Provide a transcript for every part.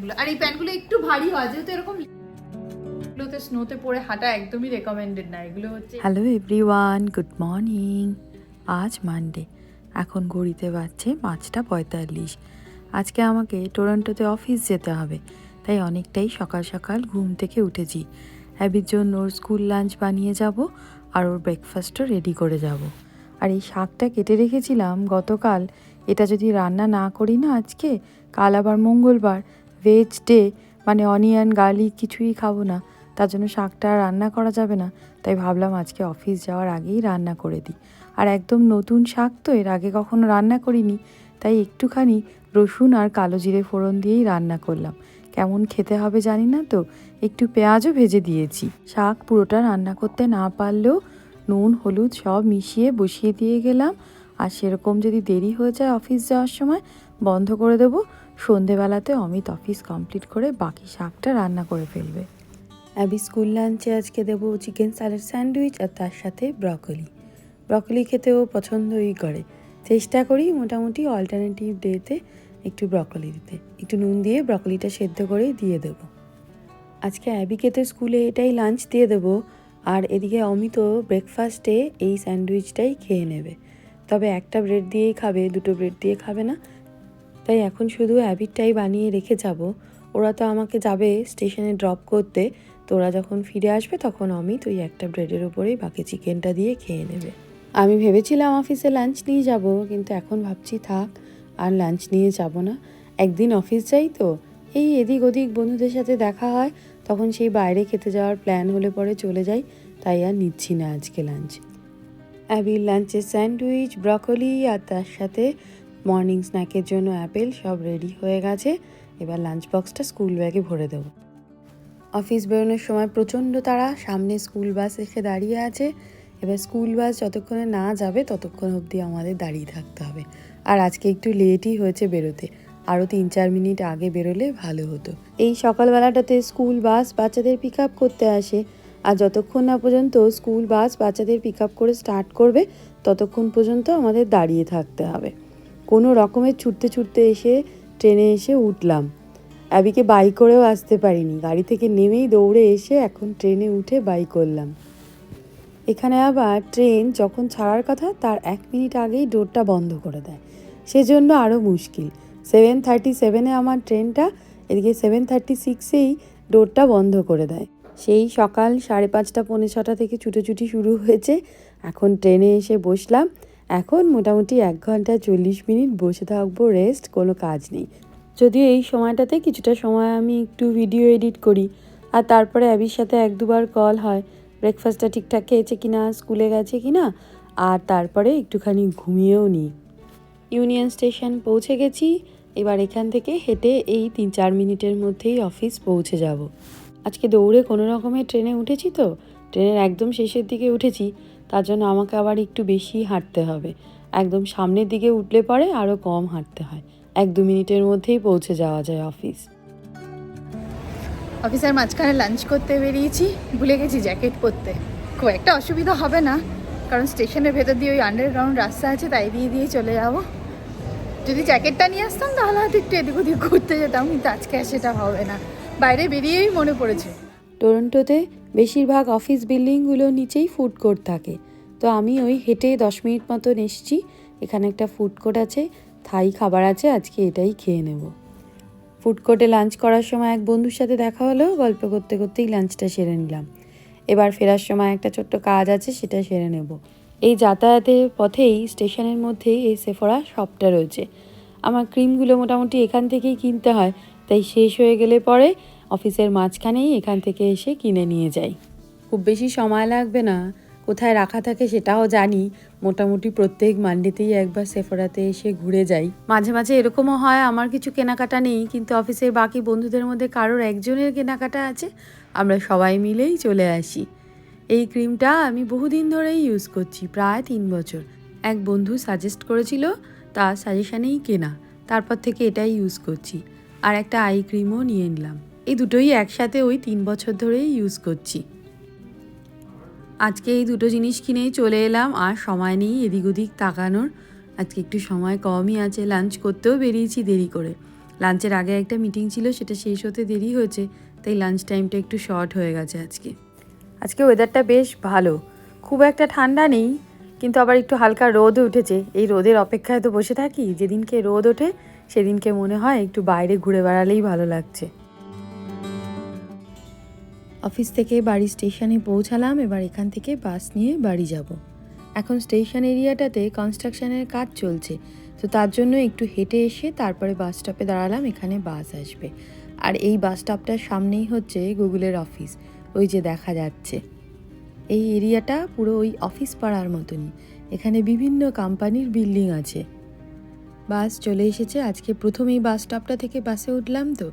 এগুলো। আর এই প্যান্টগুলো একটু ভারী হয়, যেহেতু এরকম এগুলোতে স্নোতে পরে হাঁটা একদমই রেকমেন্ডেড না। এগুলো হচ্ছে হ্যালো এভরিওয়ান গুড মর্নিং আজ মানডে এখন ঘড়িতে বাজছে পাঁচটা পঁয়তাল্লিশ। আজকে আমাকে টরন্টোতে অফিস যেতে হবে, তাই অনেকটাই সকাল সকাল ঘুম থেকে উঠেছি। অ্যাবির জন্য ওর স্কুল লাঞ্চ বানিয়ে যাব আর ওর ব্রেকফাস্টও রেডি করে যাব। আর এই শাকটা কেটে রেখেছিলাম গতকাল। এটা যদি রান্না না করি না আজকে, কাল আবার মঙ্গলবার। ভেজ ডে মানে অনিয়ন গার্লিক কিছুই খাব না। তার জন্য শাকটা রান্না করা যাবে না। তাই ভাবলাম আজকে অফিস যাওয়ার আগেই রান্না করে দিই। আর একদম নতুন শাক তো, এর আগে কখনো রান্না করিনি। তাই একটুখানি রসুন আর কালো জিরে ফোড়ন দিয়েই রান্না করলাম। কেমন খেতে হবে জানি না তো, একটু পেঁয়াজও ভেজে দিয়েছি। শাক পুরোটা রান্না করতে না পারলেও নুন, হলুদ সব মিশিয়ে বসিয়ে দিয়ে গেলাম। আর সেরকম যদি দেরি হয়ে যায় অফিস যাওয়ার সময়, বন্ধ করে দেবো। সন্ধেবেলাতে অমিত অফিস কমপ্লিট করে বাকি শাকটা রান্না করে ফেলবে। অ্যাবি স্কুল লাঞ্চে আজকে দেবো চিকেন স্যালাড স্যান্ডউইচ আর তার সাথে ব্রকলি। ব্রকলি খেতেও পছন্দই করে। চেষ্টা করি মোটামুটি অল্টারনেটিভ ডেতে একটু ব্রকলি দিতে। একটু নুন দিয়ে ব্রকলিটা সেদ্ধ করেই দিয়ে দেবো। আজকে অ্যাবিকে তো স্কুলে এটাই লাঞ্চ দিয়ে দেবো। আর এদিকে অমিত ব্রেকফাস্টে এই স্যান্ডউইচটাই খেয়ে নেবে। তবে একটা ব্রেড দিয়েই খাবে, দুটো ব্রেড দিয়ে খাবে না। তাই এখন শুধু অ্যাবিটটাই বানিয়ে রেখে যাব। ওরা তো আমাকে যাবে স্টেশনে ড্রপ করতে। তো ওরা যখন ফিরে আসবে তখন অমিত ওই একটা ব্রেডের উপরেই বাকি চিকেনটা দিয়ে খেয়ে নেবে। আমি ভেবেছিলাম অফিসে লাঞ্চ নিয়ে যাব, কিন্তু এখন ভাবছি থাক, আর লাঞ্চ নিয়ে যাব না। একদিন অফিস যাই তো। এই এদিক ওদিক বন্ধুদের সাথে দেখা হয়, তখন সেই বাইরে খেতে যাওয়ার প্ল্যান হলে পরে চলে যাই, তাই আর নিচ্ছি না আজকে লাঞ্চ অ্যাবির লাঞ্চে স্যান্ডউইচ ব্রকলি আর তার সাথে মর্নিং স্ন্যাকের জন্য অ্যাপেল সব রেডি হয়ে গেছে। এবার লাঞ্চ বক্সটা স্কুল ব্যাগে ভরে দেবো। অফিস বেরোনোর সময় প্রচণ্ড তারা সামনে স্কুল বাস এসে দাঁড়িয়ে আছে। এবার স্কুল বাস যতক্ষণে না যাবে, ততক্ষণ অবধি আমাদের দাঁড়িয়ে থাকতে হবে। আর আজকে একটু লেটই হয়েছে বেরোতে। আরও তিন চার মিনিট আগে বেরোলে ভালো হতো। এই সকালবেলাটাতে স্কুল বাস বাচ্চাদের পিক আপ করতে আসে। আর যতক্ষণ না পর্যন্ত স্কুল বাস বাচ্চাদের পিক আপ করে স্টার্ট করবে, ততক্ষণ পর্যন্ত আমাদের দাঁড়িয়ে থাকতে হবে। কোনো রকমের ছুটতে ছুটতে এসে ট্রেনে এসে উঠলাম। অ্যাবিকে বাই করেও আসতে পারিনি। গাড়ি থেকে নেমেই দৌড়ে এসে এখন ট্রেনে উঠে বাই করলাম। এখানে আবার ট্রেন যখন ছাড়ার কথা, তার এক মিনিট আগেই ডোরটা বন্ধ করে দেয়। সেজন্য আরও মুশকিল। সেভেন থার্টি সেভেনে আমার ট্রেনটা, এদিকে সেভেন থার্টি সিক্সেই ডোরটা বন্ধ করে দেয়। সেই সকাল সাড়ে পাঁচটা, পৌনে ছটা থেকে ছুটোছুটি শুরু হয়েছে। এখন ট্রেনে এসে বসলাম। এখন মোটামুটি এক ঘণ্টা চল্লিশ মিনিট বসে থাকব রেস্ট কোনো কাজ নেই। যদিও এই সময়টাতে কিছুটা সময় আমি একটু ভিডিও এডিট করি। আর তারপরে অ্যাবির সাথে এক দুবার কল হয় ব্রেকফাস্টটা ঠিকঠাক খেয়েছে কি না স্কুলে গেছে কি না আর তারপরে একটুখানি ঘুমিয়েও নিই। ইউনিয়ন স্টেশন পৌঁছে গেছি, এবার এখান থেকে হেঁটে এই তিন চার মিনিটের মধ্যেই অফিস পৌঁছে যাব। আজকে দৌড়ে কোনো রকমের ট্রেনে উঠেছি তো? ট্রেনের একদম শেষের দিকে উঠেছি। তার জন্য আমাকে আবার একটু বেশি হাঁটতে হবে। একদম সামনের দিকে উঠলে পরে আরও কম হাঁটতে হয়। এক দু মিনিটের মধ্যেই পৌঁছে যাওয়া যায় অফিস। অফিসের মাঝখানে লাঞ্চ করতে বেরিয়েছি ভুলে গেছি জ্যাকেট পরতে। খুব একটা অসুবিধা হবে না কারণ স্টেশনের ভেতর দিয়ে ওই আন্ডারগ্রাউন্ড রাস্তা আছে তাই দিয়ে দিয়ে চলে যাব। যদি জ্যাকেটটা নিয়ে আসতাম তাহলে হয়তো একটু এদিক ওদিক ঘুরতে যেতাম কিন্তু আজকে আর সেটা হবে না। বাইরে বেরিয়েই মনে পড়েছে। টরন্টোতে বেশিরভাগ অফিস বিল্ডিংগুলোর নিচেই ফুড কোর্ট থাকে। তো আমি ওই হেঁটে দশ মিনিট মতন এসছি, এখানে একটা ফুড কোর্ট আছে, থাই খাবার আছে, আজকে এটাই খেয়ে নেব। ফুড কোর্টে লাঞ্চ করার সময় এক বন্ধুর সাথে দেখা হলো, গল্প করতে করতেই লাঞ্চটা সেরে নিলাম। এবার ফেরার সময় একটা ছোট্ট কাজ আছে, সেটা সেরে নেব। এই যাতায়াতের পথেই স্টেশনের মধ্যেই এই সেফোরা শপটা রয়েছে। আমার ক্রিমগুলো মোটামুটি এখান থেকেই কিনতে হয়, তাই শেষ হয়ে গেলে পরে অফিসের মাঝখানেই এখান থেকে এসে কিনে নিয়ে যাই। খুব বেশি সময় লাগবে না। কোথায় রাখা থাকে সেটাও জানি। মোটামুটি প্রত্যেক মান্ডেতেই একবার সেফোরাতে এসে ঘুরে যাই। মাঝে মাঝে এরকমও হয় আমার কিছু কেনাকাটা নেই কিন্তু অফিসের বাকি বন্ধুদের মধ্যে কারোর একজনের কেনাকাটা আছে আমরা সবাই মিলেই চলে আসি। এই ক্রিমটা আমি বহুদিন ধরেই ইউজ করছি প্রায় তিন বছর। এক বন্ধু সাজেস্ট করেছিল তার সাজেশানেই কেনা। তারপর থেকে এটাই ইউজ করছি। আর একটা আই ক্রিমও নিয়ে নিলাম। এই দুটোই একসাথে ওই তিন বছর ধরেই ইউজ করছি। আজকে এই দুটো জিনিস কিনেই চলে এলাম, আর সময় নেই এদিক ওদিক তাকানোর। আজকে একটু সময় কমই আছে লাঞ্চ করতেও বেরিয়েছি দেরি করে। লাঞ্চের আগে একটা মিটিং ছিল, সেটা শেষ হতে দেরি হয়েছে, তাই লাঞ্চ টাইমটা একটু শর্ট হয়ে গেছে আজকে। আজকে ওয়েদারটা বেশ ভালো। খুব একটা ঠান্ডা নেই, কিন্তু আবার একটু হালকা রোদ উঠেছে। এই রোদের অপেক্ষায় তো বসে থাকি, যেদিনকে রোদ ওঠে, সেদিনকে মনে হয় একটু বাইরে ঘুরে বেড়ালেই ভালো লাগছে। অফিস থেকে বাড়ি স্টেশনে পৌঁছালাম, এবার এখান থেকে বাস নিয়ে বাড়ি যাব। এখন স্টেশন এরিয়াটাতে কনস্ট্রাকশনের কাজ চলছে, তো তার জন্য একটু হেঁটে এসে তারপরে বাস স্টপে দাঁড়ালাম, এখানে বাস আসবে। আর এই বাস স্টপটার সামনেই হচ্ছে গুগলের অফিস, ওই যে দেখা যাচ্ছে। এই এরিয়াটা পুরো ওই অফিস পাড়ার মতনই, এখানে বিভিন্ন কোম্পানির বিল্ডিং আছে। বাস চলে এসেছে, আজকে প্রথমেই বাস স্টপটা থেকে বাসে উঠলাম তো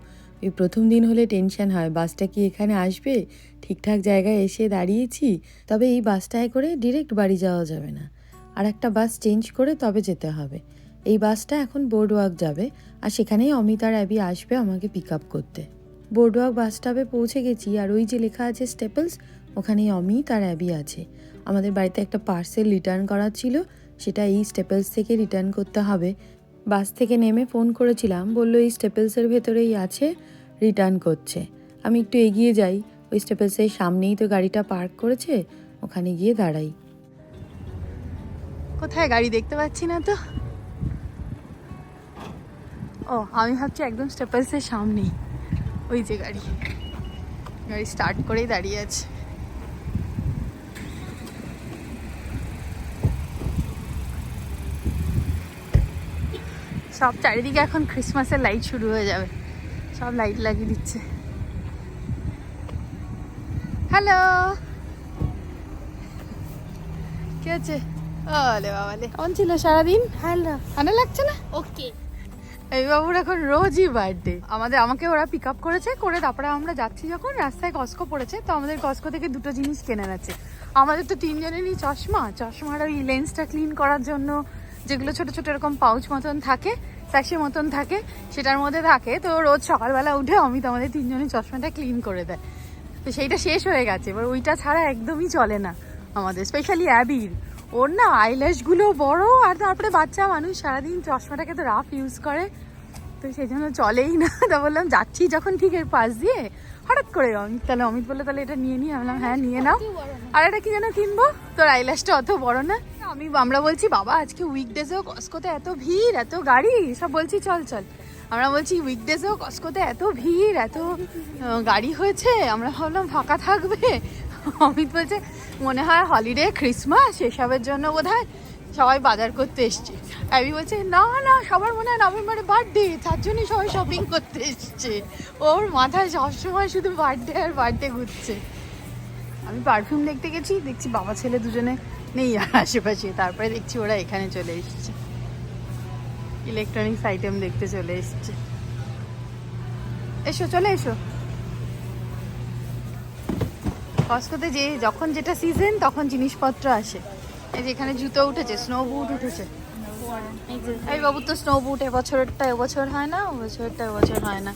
ওই প্রথম দিন হলে টেনশন হয়। বাসটা কি এখানে আসবে? ঠিকঠাক জায়গায় এসে দাঁড়িয়েছি। তবে এই বাসটায় করে ডিরেক্ট বাড়ি যাওয়া যাবে না। আর একটা বাস চেঞ্জ করে তবে যেতে হবে। এই বাসটা এখন বোর্ডওয়াক যাবে আর সেখানেই অমিত আর অ্যাবি আসবে আমাকে পিক আপ করতে বোর্ডওয়াক বাস স্টপে পৌঁছে গেছি আর ওই যে লেখা আছে স্টেপলস ওখানেই অমিত আর অ্যাবি আছে। আমাদের বাড়িতে একটা পার্সেল রিটার্ন করার ছিল। সেটা এই স্টেপলস থেকে রিটার্ন করতে হবে। বাস থেকে নেমে ফোন করেছিলাম, বলল, এই স্টেপেলসের ভেতরেই আছে, রিটার্ন করছে। আমি একটু এগিয়ে যাই, ওই স্টেপেলসের সামনেই তো গাড়িটা পার্ক করেছে, ওখানে গিয়ে দাঁড়াই। কোথায় গাড়ি দেখতে পাচ্ছি না তো? ও, আমি ভাবছি একদম স্টেপেলসের সামনেই, ওই যে গাড়ি। গাড়ি স্টার্ট করেই দাঁড়িয়ে আছে। সব চারিদিকে এখন ক্রিসমাসের লাইট শুরু হয়ে যাবে। সব লাইট লাগিয়ে দিচ্ছে। হ্যালো কি আছে ওলে বাবালে কেমন ছিল সারাদিন? হ্যালো ঠান্ডা লাগছে না? ওকে। এই বাবুর এখন রোজই বার্থডে আমাদের আমাকে ওরা পিক আপ করেছে করে তারপরে আমরা যাচ্ছি যখন। রাস্তায় কস্কো পড়েছে তো আমাদের কস্কো থেকে দুটো জিনিস কেনার আছে। আমাদের তো তিনজনেরই চশমা। চশমার ওই লেন্সটা ক্লিন করার জন্য যেগুলো ছোট ছোট এরকম পাউচ মতন থাকে স্যাশি মতন থাকে সেটার মধ্যে থাকে। তো রোজ সকালবেলা উঠে অমিত আমাদের তিনজনের চশমাটা ক্লিন করে দেয়। তো সেইটা শেষ হয়ে গেছে। এবার ওইটা ছাড়া একদমই চলে না আমাদের স্পেশালি অ্যাবির। ওর না আইল্যাশগুলো বড় আর তারপরে বাচ্চা মানুষ সারাদিন চশমাটাকে তো রাফ ইউজ করে। তো সেই জন্য চলেই না। তা বললাম যাচ্ছি যখন ঠিক এর পাশ দিয়ে। হঠাৎ করে অমিত তাহলে অমিত বলল তাহলে এটা নিয়ে নিই আমি বললাম হ্যাঁ নিয়ে নাও। আর এটা কি যেন কিনবো? তোর আইল্যাশটা অত বড় না। আমি, আমরা বলছি, বাবা, আজকে উইকডেজেও কস্কোতে এত ভিড়, এত গাড়ি। সব বলছি, চল চল। আমরা বলছি উইকডেজেও কস্কোতে এত ভিড়, এত গাড়ি হয়েছে। আমরা ভাবলাম, ফাঁকা থাকবে? অমিত বলছে, মনে হয় হলিডে ক্রিসমাস এসবের জন্য বোধ সবাই বাজার করতে এসছে। অ্যাবি বলছে, না না, সবার মনে হয় নভেম্বরে বার্থডে তার জন্যই সবাই শপিং করতে এসছে। ওর মাথায় সবসময় শুধু বার্থডে আর বার্থডে ঘুরছে। আমি পারফিউম দেখতে গেছি, দেখছি বাবা, ছেলে দুজনে নেই আর আশেপাশে। তারপরে দেখছি ওরা এখানে চলে এসছে। ইলেকট্রনিক্স আইটেম দেখতে চলে এসছে। এসো, চলে এসো। কস্কোতে যে, যখন যেটা সিজন তখন জিনিসপত্র আসে। এই যে এখানে জুতো উঠেছে স্নো বুট উঠেছে। এই বাবু, তো স্নো বুট এবছরেরটা এবছর হয় না ও বছরটা এবছর হয় না।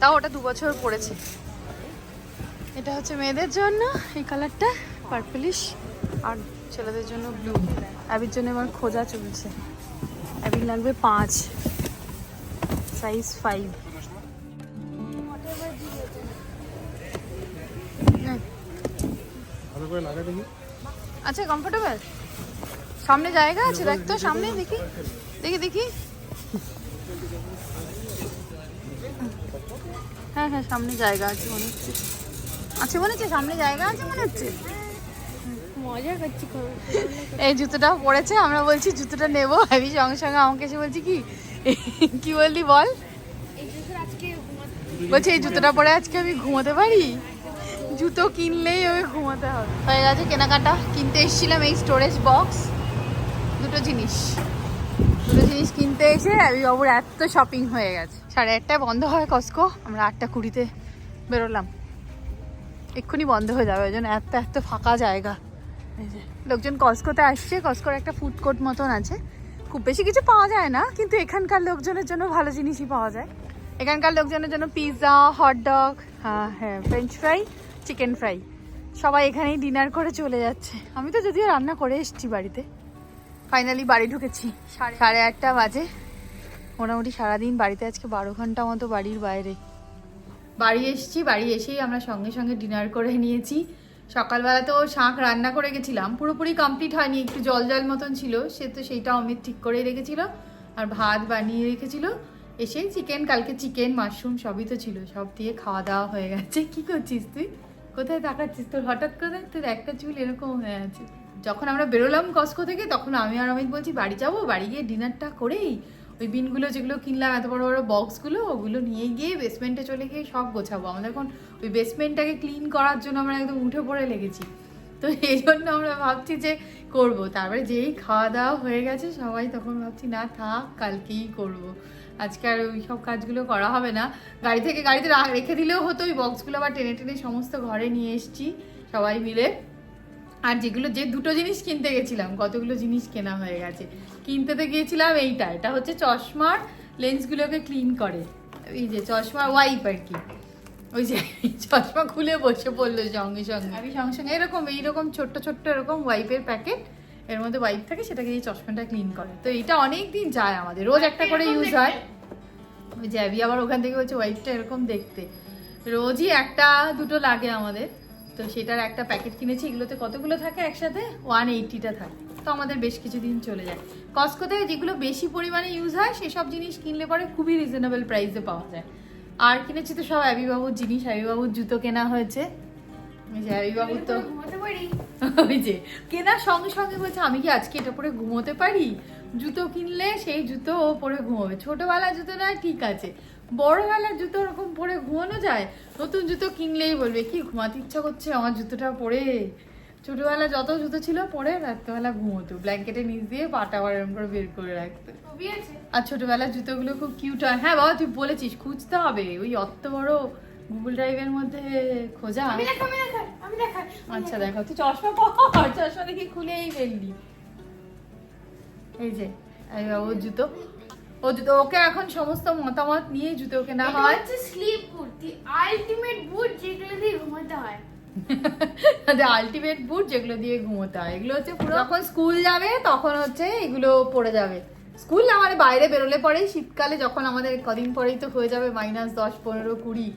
তাও ওটা দু বছর পড়েছে। এটা হচ্ছে মেয়েদের জন্য, এই কালারটা পার্পলিশ আর ছেলেদের জন্য ব্লু অ্যাবির জন্য আমার খোঁজা চলছে। অ্যাবির লাগবে পাঁচ। সাইজ ফাইভ আচ্ছা কমফোর্টেবল সামনে জায়গা আছে, দেখ তো সামনে দেখি। দেখি দেখি। হ্যাঁ হ্যাঁ সামনে জায়গা আছে, মনে হচ্ছে। আছে, মনে হচ্ছে, সামনে জায়গা আছে, মনে হচ্ছে। এই জুতোটা পড়েছে, আমরা বলছি জুতোটা নেব। আমি সঙ্গে সঙ্গে আমাকে এসে বলছি কি কি বললি বল। বলছি, এই জুতোটা পরে আজকে আমি ঘুমোতে পারি? জুতো কিনলেই ওই ঘুমোতে হবে। হয়ে গেছে কেনাকাটা, কিনতে এসেছিলাম এই স্টোরেজ বক্স দুটো জিনিস। দুটো জিনিস কিনতে এসে আমি বাবুর এত শপিং হয়ে গেছে। সাড়ে আটটায় বন্ধ হয় কস্কো আমরা আটটা কুড়িতে বেরোলাম। এক্ষুনি বন্ধ হয়ে যাবে, ওই জন্য এত এত ফাঁকা জায়গা। লোকজন কস্কোতে আসছে কস্কোর একটা ফুড কোর্ট মতন আছে। খুব বেশি কিছু পাওয়া যায় না কিন্তু এখানকার লোকজনের জন্য ভালো জিনিসই পাওয়া যায়। এখানকার লোকজনের জন্য পিৎজা হটডগ হ্যাঁ হ্যাঁ ফ্রেঞ্চ ফ্রাই চিকেন ফ্রাই সবাই এখানেই ডিনার করে চলে যাচ্ছে। আমি তো যদিও রান্না করে এসেছি বাড়িতে। ফাইনালি বাড়ি ঢুকেছি। সাড়ে সাড়ে আটটা বাজে। মোটামুটি সারাদিন বাড়িতে আজকে বারো ঘণ্টা মতো বাড়ির বাইরে। বাড়ি এসেছি বাড়ি এসেই আমরা সঙ্গে সঙ্গে ডিনার করে নিয়েছি। সকালবেলা তো শাঁখ রান্না করে গেছিলাম। পুরোপুরি কমপ্লিট হয়নি, একটু জল জল মতন ছিল, সে তো সেইটা অমিত ঠিক করেই রেখেছিল। আর ভাত বানিয়ে রেখেছিল, এসে চিকেন কালকে চিকেন মাশরুম সবই তো ছিল, সব দিয়ে খাওয়া দাওয়া হয়ে গেছে। কি করছিস তুই? কোথায় তাকাচ্ছিস তোর? হঠাৎ করে তোর একটা চুল এরকম হয়ে আছে। যখন আমরা বেরোলাম কস্কো থেকে, তখন আমি আর অমিত বলছি, বাড়ি যাব? বাড়ি গিয়ে ডিনারটা করেই ওই বিনগুলো যেগুলো কিনলাম, এত বড় বড় বক্সগুলো, ওগুলো নিয়ে গিয়ে বেসমেন্টে চলে গিয়ে সব গোছাবো। আমাদের এখন ওই বেসমেন্টটাকে ক্লিন করার জন্য আমরা একদম উঠে পড়ে লেগেছি। তো এই জন্য আমরা ভাবছি যে করব। তারপরে যেই খাওয়া দাওয়া হয়ে গেছে, সবাই তখন ভাবছি, না থাক, কালকেই করব। আজকে আর ওই সব কাজগুলো করা হবে না। গাড়ি থেকে, গাড়িতে রেখে দিলেও হতো, ওই বক্সগুলো আবার টেনে টেনে সমস্ত ঘরে নিয়ে এসেছি, সবাই মিলে। আর যেগুলো যে দুটো জিনিস কিনতে গেছিলাম কতগুলো জিনিস কেনা হয়ে গেছে। কিনতে তো গিয়েছিলাম এইটা এটা হচ্ছে চশমার লেন্সগুলোকে ক্লিন করে। এই যে চশমা ওয়াইপ আর কি ওই যে চশমা খুলে বসে পড়ল সঙ্গে সঙ্গে। আমি সঙ্গে সঙ্গে এরকম এইরকম ছোট্ট ছোট্ট এরকম ওয়াইপের প্যাকেট এর মধ্যে ওয়াইপ থাকে সেটাকে এই চশমাটা ক্লিন করে। তো এটা অনেক দিন যায় আমাদের রোজ একটা করে ইউজ হয়। ওই যে আবার ওখান থেকে বলছে ওয়াইফটা এরকম দেখতে। রোজই একটা দুটো লাগে আমাদের। তো সেটার একটা প্যাকেট কিনেছি, এগুলোতে কতগুলো থাকে একসাথে? ওয়ান এইটিটা থাকে। তো আমাদের বেশ কিছুদিন চলে যায়। কস্কো থেকে যেগুলো বেশি পরিমাণে ইউজ হয়, সেসব জিনিস কিনলে পরে খুবই রিজনেবল প্রাইসে পাওয়া যায়। আর কিনেছি তো সব অ্যাবিবাবুর জিনিস অ্যাবিবাবুর জুতো কেনা হয়েছে। অ্যাবিবাবুর তো যে, কেনার সঙ্গে সঙ্গে বলছে, আমি কি আজকে এটা পরে ঘুমোতে পারি? জুতো কিনলে সেই জুতো পরে জুতো না, ঠিক আছে। বড়বেলার জুতো ওরকম পরে ঘুমানো যায়? নতুন জুতো কিনলেই বলবে কি ঘুমাতে ইচ্ছা করছে? আমার জুতোটা পরে। ছোটবেলা যত জুতো ছিল পরে রাত্রেবেলা ঘুমোতো। ব্ল্যাঙ্কেটে নিচ দিয়ে পাটা এরকম করে বের করে রাখতো। আর ছোটবেলার জুতোগুলো খুব কিউট হয়। হ্যাঁ বাবা তুই বলেছিস খুঁজতে হবে। ওই অত বড় গুগল ড্রাইভের মধ্যে খোঁজা। আচ্ছা দেখো তুই চশমা পর চশমা দেখি খুলেই ফেললি। এই যে বাবু জুতো। ও জুতো ওকে এখন সমস্ত মতামত নিয়ে জুতো কেনা এটা হয়। হচ্ছে স্লিপ দি আলটিমেট বুট যেগুলো দিয়ে ঘুমাতে হয়। আলটিমেট বুট যেগুলো দিয়ে ঘুমোতে হয়। এগুলো হচ্ছে পুরো যখন স্কুল যাবে তখন হচ্ছে এগুলো পরে যাবে। স্কুল না মানে বাইরে বেরোলে পরেই শীতকালে যখন আমাদের কদিন পরেই তো হয়ে যাবে মাইনাস দশ পনেরো কুড়ি।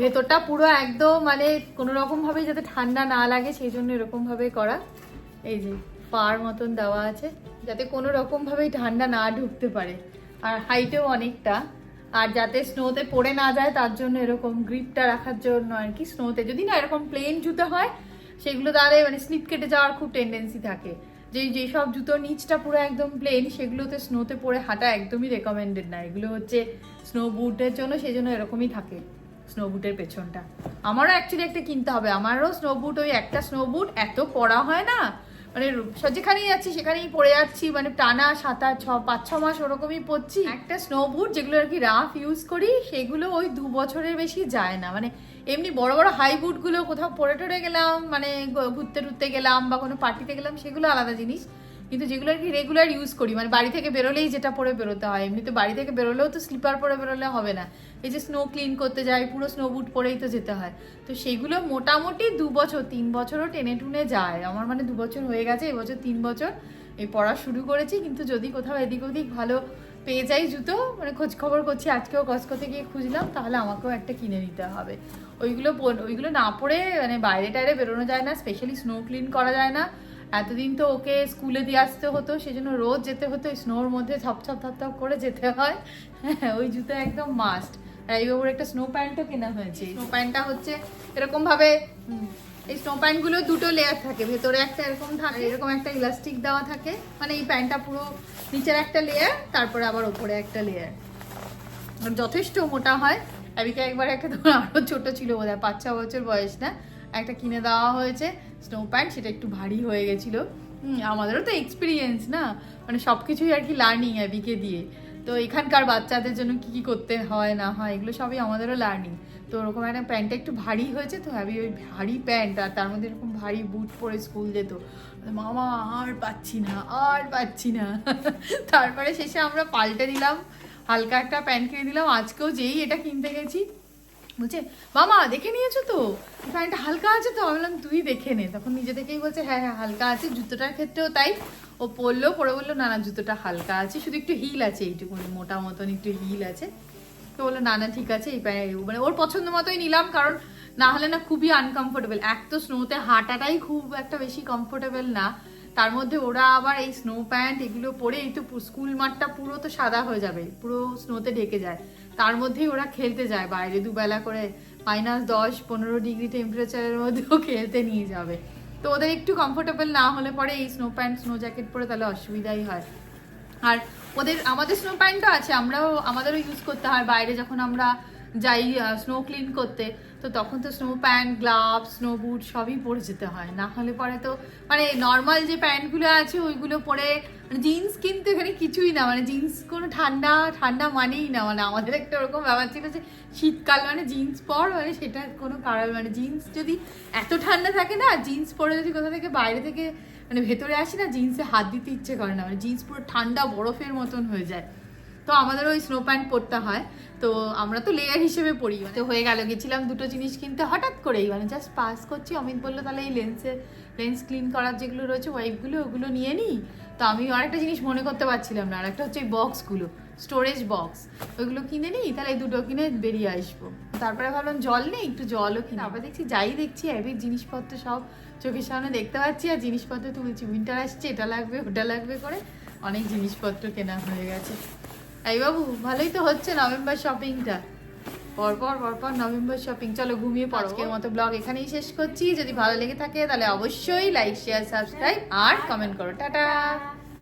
ভেতরটা পুরো একদম মানে কোনো রকম ভাবে যাতে ঠান্ডা না লাগে সেই জন্য এরকম ভাবে করা। এই যে পার মতন দেওয়া আছে যাতে কোনো রকম ভাবেই ঠান্ডা না ঢুকতে পারে। আর হাইটেও অনেকটা। আর যাতে স্নোতে পড়ে না যায়, তার জন্য এরকম গ্রিপটা রাখার জন্য আর কি স্নোতে যদি না এরকম প্লেন জুতো হয়, সেগুলো তাহলে মানে স্লিপ কেটে যাওয়ার খুব টেন্ডেন্সি থাকে। যে যেসব জুতোর নিচটা পুরো একদম প্লেন সেগুলোতে স্নোতে পরে হাঁটা একদমই রেকমেন্ডেড না। এগুলো হচ্ছে স্নো বুটের জন্য সেই জন্য এরকমই থাকে স্নো বুটের পেছনটা। আমারও অ্যাকচুয়ালি একটা কিনতে হবে। আমারও স্নো বুট ওই একটা স্নো বুট এত পড়া হয় না। মানে যেখানেই যাচ্ছি সেখানেই পড়ে যাচ্ছি মানে টানা সাত আট ছ পাঁচ ছ মাস ওরকমই পড়ছি। একটা স্নো বুট যেগুলো আর কি রাফ ইউজ করি সেগুলো ওই দু বছরের বেশি যায় না। মানে এমনি বড় বড় হাই বুটগুলো কোথাও পরে টরে গেলাম মানে ঘুরতে টুরতে গেলাম বা কোনো পার্টিতে গেলাম সেগুলো আলাদা জিনিস। কিন্তু যেগুলো আর কি রেগুলার ইউজ করি মানে বাড়ি থেকে বেরোলেই যেটা পরে বেরোতে হয়, এমনিতে বাড়ি থেকে বেরোলেও তো স্লিপার পরে বেরোলে হবে না। এই যে স্নো ক্লিন করতে যাই, পুরো স্নো বুট পরেই তো যেতে হয়। তো সেগুলো মোটামুটি দু বছর, তিন বছরও টেনে টুনে যায়। আমার মানে দু বছর হয়ে গেছে এবছর তিন বছর। এই পড়া শুরু করেছি, কিন্তু যদি কোথাও এদিক ওদিক ভালো পেয়ে যাই জুতো মানে খোঁজ খবর করছি, আজকেও কসকতে গিয়ে খুঁজলাম, তাহলে আমাকেও একটা কিনে নিতে হবে। ওইগুলো ওইগুলো না পরে মানে বাইরে টাইরে বেরোনো যায় না স্পেশালি স্নো ক্লিন করা যায় না। এতদিন তো ওকে স্কুলে দিয়ে আসতে হতো, সেজন্য রোজ যেতে হতো স্নোর মধ্যে ছপ ছপ থপ থপ করে যেতে হয়। হ্যাঁ ওই জুতো একদম মাস্ট এই একটা স্নো প্যান্টও কেনা হয়েছে। স্নো প্যান্টটা হচ্ছে এরকম ভাবে এই স্নো প্যান্টগুলো দুটো লেয়ার থাকে, ভেতরে একটা এরকম থাকে, এরকম একটা ইলাস্টিক দেওয়া থাকে মানে এই প্যান্টটা পুরো নিচের একটা লেয়ার তারপরে আবার ওপরে একটা লেয়ার যথেষ্ট মোটা হয়। অ্যাবিকা একবার একটা তখন আরও ছোট ছিল বোধ হয় পাঁচ ছ বছর বয়স না। একটা কিনে দেওয়া হয়েছে। স্নো প্যান্ট সেটা একটু ভারী হয়ে গেছিল। আমাদেরও তো এক্সপিরিয়েন্স না। মানে সব কিছুই আর কি লার্নিং অ্যাবিকে দিয়ে। তো এখানকার বাচ্চাদের জন্য কি কি করতে হয়, না হয়, এগুলো সবই আমাদেরও লার্নিং তো ওরকম একটা প্যান্টটা একটু ভারী হয়েছে, তো অ্যাবি ওই ভারী প্যান্ট আর তার মধ্যে এরকম ভারী বুট পরে স্কুল যেত। মামা, আর পাচ্ছি না, আর পাচ্ছি না। তারপরে শেষে আমরা পাল্টে দিলাম, হালকা একটা প্যান্ট কিনে দিলাম। আজকেও যেই এটা কিনতে গেছি বলছে, মামা, দেখে নিয়েছো তো? প্যান্টটা হালকা আছে তো? আমি বললাম, তুই দেখে নে। তখন নিজে থেকেই বলছে হ্যাঁ হ্যাঁ হালকা আছে, জুতোটার ক্ষেত্রেও তাই। ও পরলো, পরে বলল, না না, জুতোটা হালকা আছে, শুধু একটু হিল আছে, এইটুকুনি, মোটা মতন একটু হিল আছে। তো বলল, না না, ঠিক আছে, এই পায়ে মানে ওর পছন্দ মতোই নিলাম, কারণ না হলে না খুবই আনকমফোর্টেবল এক তো স্নোতে হাঁটাটাই খুব একটা বেশি কমফোর্টেবল না। তার মধ্যে ওরা আবার এই স্নো প্যান্ট এগুলো পরে এই তো স্কুল মাঠটা পুরো তো সাদা হয়ে যাবে, পুরো স্নোতে ঢেকে যায়। তার মধ্যেই ওরা খেলতে যায় বাইরে দুবেলা করে মাইনাস দশ, পনেরো ডিগ্রি টেম্পারেচারের মধ্যেও খেলতে নিয়ে যাবে। তো ওদের একটু কমফোর্টেবল না হলে পরে এই স্নো প্যান্ট স্নো জ্যাকেট পরে তাহলে অসুবিধাই হয়। আর ওদের, আমাদের স্নো প্যান্টও আছে, আমরাও, আমাদেরও ইউজ করতে হয়। বাইরে যখন আমরা যাই স্নো ক্লিন করতে, তো তখন তো snow pant gloves snow boot সবই পরে যেতে হয়। না হলে পরে তো মানে নর্মাল যে প্যান্টগুলো আছে, ওইগুলো পরে মানে জিন্স কিন্তু এখানে কিছুই না মানে জিন্স কোনো ঠান্ডা ঠান্ডা মানেই না মানে আমাদের একটা ওরকম ব্যাপার ছিল যে শীতকাল মানে জিন্স পর মানে সেটা কোনো কারণ মানে জিন্স যদি এত ঠান্ডা থাকে না জিন্স পরে যদি কোথা থেকে বাইরে থেকে মানে ভেতরে আসি না জিন্সে হাত দিতে ইচ্ছে করে না মানে জিন্স পুরো ঠান্ডা বরফের মতন হয়ে যায়। তো আমাদের ওই স্নো প্যান্ট পরতে হয়, তো আমরা তো লেয়ার হিসেবে পরি মানে তো হয়ে গেল, গেছিলাম দুটো জিনিস কিনতে, হঠাৎ করেই মানে জাস্ট পাস করছি, অমিত বলল, তাহলে এই লেন্সে লেন্স ক্লিন করার যেগুলো রয়েছে ওয়াইপগুলো ওগুলো নিয়ে নিই তো আমি আরেকটা জিনিস মনে করতে পারছিলাম না, আরেকটা হচ্ছে বক্সগুলো স্টোরেজ বক্স ওইগুলো কিনে নিই? তাহলে এই দুটো কিনে বেরিয়ে আসব। তারপরে ভাবলাম জল নেই, একটু জলও কিনে। আবার দেখছি যাই দেখছি অ্যাবির জিনিসপত্র সব চোখের সামনে দেখতে পাচ্ছি, আর জিনিসপত্র তুলছি। উইন্টার আসছে, এটা লাগবে, ওটা লাগবে করে অনেক জিনিসপত্র কেনা হয়ে গেছে। এই বাবু, ভালোই তো হচ্ছে নভেম্বর শপিংটা পরপর পরপর নভেম্বর শপিং চলো ঘুমিয়ে পড়ো। আজকের মতো ব্লগ এখানেই শেষ করছি। যদি ভালো লেগে থাকে তাহলে অবশ্যই লাইক শেয়ার সাবস্ক্রাইব আর কমেন্ট করো। Ta ta.